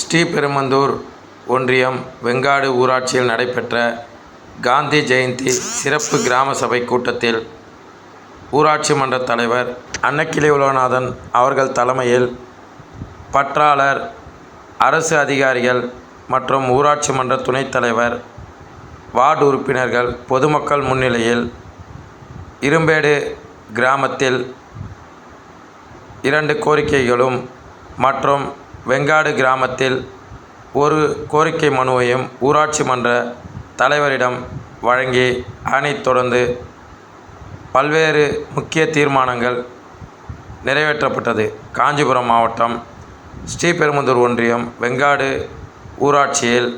ஸ்ரீபெரும்புதூர் ஒன்றியம் வெங்காடு ஊராட்சியில் நடைபெற்ற காந்தி ஜெயந்தி சிறப்பு கிராம சபை கூட்டத்தில் ஊராட்சி மன்ற தலைவர் அன்னக்கிளி உலகநாதன் அவர்கள் தலைமையில் பற்றாளர் அரசு அதிகாரிகள் மற்றும் ஊராட்சி மன்ற துணைத் தலைவர் வார்டு உறுப்பினர்கள் பொதுமக்கள் முன்னிலையில் இரும்பேடு கிராமத்தில் இரண்டு கோரிக்கைகளும் மற்றும் வெங்காடு கிராமத்தில் ஒரு கோரிக்கை மனுவையும் ஊராட்சி மன்ற தலைவரிடம் வழங்கி அதனைத் தொடர்ந்து பல்வேறு முக்கிய தீர்மானங்கள் நிறைவேற்றப்பட்டது. காஞ்சிபுரம் மாவட்டம் ஸ்ரீபெரும்புதூர் ஒன்றியம் வெங்காடு ஊராட்சியில்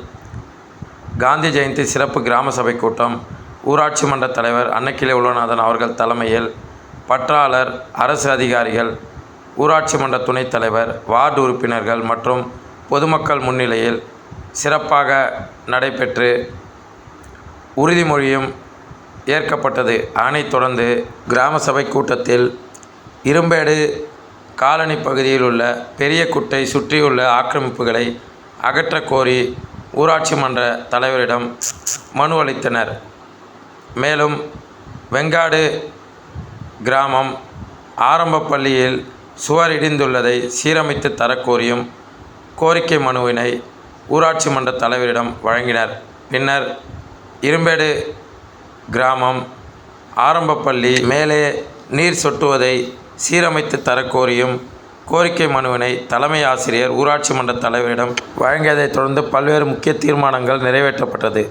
காந்தி ஜெயந்தி சிறப்பு கிராம சபை கூட்டம் ஊராட்சி மன்ற தலைவர் அன்னக்கிளி உலகநாதன் அவர்கள் தலைமையில் பற்றாளர் அரசு அதிகாரிகள் ஊராட்சி மன்ற துணைத் தலைவர் வார்டு உறுப்பினர்கள் மற்றும் பொதுமக்கள் முன்னிலையில் சிறப்பாக நடைபெற்று உறுதிமொழியும் ஏற்கப்பட்டது. அதனைத் தொடர்ந்து கிராம சபை கூட்டத்தில் இரும்பேடு காலனி பகுதியில் உள்ள பெரிய குட்டை சுற்றியுள்ள ஆக்கிரமிப்புகளை அகற்றக் கோரி ஊராட்சி மன்ற தலைவரிடம் மனு அளித்தனர். மேலும் வெங்காடு கிராமம் ஆரம்ப பள்ளியில் சுவர் இடிந்துள்ளதை சீரமைத்து தரக்கோரியும் கோரிக்கை மனுவினை ஊராட்சி மன்ற தலைவரிடம் வழங்கினர். பின்னர் இரும்பேடு கிராமம் ஆரம்பப்பள்ளி மேலே நீர் சொட்டுவதை சீரமைத்து தரக்கோரியும் கோரிக்கை மனுவினை தலைமை ஆசிரியர் ஊராட்சி மன்ற தலைவரிடம் வழங்கியதைத் தொடர்ந்து பல்வேறு முக்கிய தீர்மானங்கள் நிறைவேற்றப்பட்டது.